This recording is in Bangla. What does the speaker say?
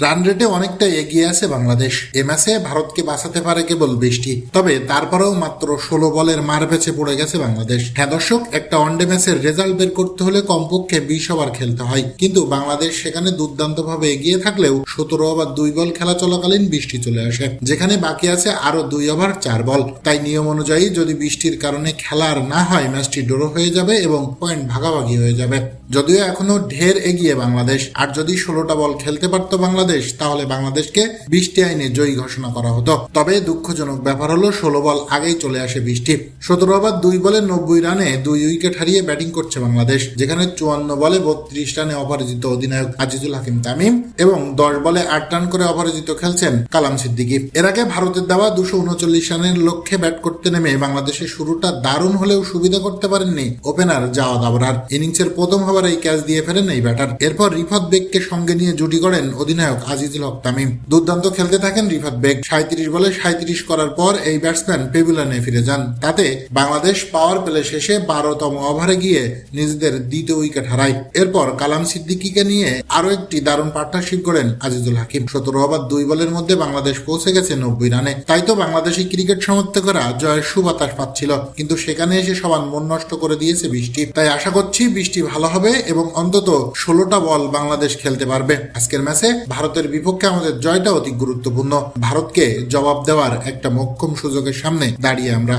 রান রেটে অনেকটা এগিয়ে আছে বাংলাদেশ। এ ম্যাচে ভারতকে বাঁচাতে পারে কেবল বৃষ্টি। তবে তারপরেও মাত্র ষোলো বলের মার ভেছে পড়ে গেছে বাংলাদেশ। হ্যাঁ দর্শক, একটা ওয়ানডে ম্যাচের রেজাল্ট বের করতে হলে কমপক্ষে বিশ ওভার খেলতে হয়। কিন্তু বাংলাদেশ সেখানে দুর্দান্ত ভাবে এগিয়ে থাকলেও সতেরো ওভার দুই বল খেলা চলাকালীন বৃষ্টি চলে আসে। যেখানে বাকি আছে আরও দুই ওভার চার বল। তাই নিয়ম অনুযায়ী যদি বৃষ্টির কারণে খেলা আর না হয় ম্যাচটি ড্র হয়ে যাবে এবং পয়েন্ট ভাগাভাগি হয়ে যাবে। যদিও এখনও ঢের এগিয়ে বাংলাদেশ। আর যদি ষোলোটা বল খেলতে পারতো বাংলাদেশ তাহলে বাংলাদেশকে বৃষ্টি আইনে জয়ী ঘোষণা করা হতো। তবে দুঃখজনক ব্যাপার হলো, ষোলো বল আগেই চলে আসে বৃষ্টি। সতেরো ওভার দুই বলে নব্বই রানে দুই উইকেট হারিয়ে ব্যাটিং করছে বাংলাদেশ, যেখানে চুয়ান্ন বলে বত্রিশ রানে অপরাজিত অধিনায়ক আজিজুল হাকিম তামিম এবং দশ বলে আট রান করে অপরাজিত খেলছেন কালাম সিদ্দিকি। এর আগে ভারতের দেওয়া দুশো উনচল্লিশ রানের লক্ষ্যে ব্যাট করতে নেমে বাংলাদেশের শুরুটা দারুণ হলেও সুবিধা করতে পারেননি ওপেনার জাওয়াদ আবরার। ইনিংসের প্রথম ওভারেই ক্যাচ দিয়ে ফেলেন এই ব্যাটার। এরপর রিফাত বেগকে সঙ্গে নিয়ে জুটি করেন অধিনায়ক আজিজুল হক তামিম। দুর্দান্ত খেলতে থাকেন রিফাত বেগ। সাঁত্রিশ বলে সাঁত্রিশ করার পর এই ব্যাটসম্যান পেভিলনে ফিরে যান। তাতে বাংলাদেশ পাওয়ার প্লে শেষে বারোতম ওভারে গিয়ে নিজেদের দ্বিতীয় উইকেট হারায়। এরপর কালাম সিদ্দিকিকে নিয়ে আরও একটি দারুণ পার্টনারশিপ করেন আজিজুল হাকিম। সতেরো ওভার দুই বলের মধ্যে বাংলাদেশ পৌঁছে গেছে নব্বই রানে। তাই তো বাংলাদেশি ক্রিকেট সমর্থকরা জয়ের সুবাতাস পাচ্ছিল। কিন্তু সেখানে এসে সবার মন নষ্ট করে দিয়েছে বৃষ্টি। তাই আশা করছি বৃষ্টি ভালো হবে এবং অন্তত ষোলোটা বল বাংলাদেশ খেলতে পারবে। আজকের ম্যাচে ভারতের বিপক্ষে আমাদের জয়টা অতি গুরুত্বপূর্ণ। ভারতকে জবাব দেওয়ার একটা মক্ষম সুযোগের সামনে দাঁড়িয়ে আমরা।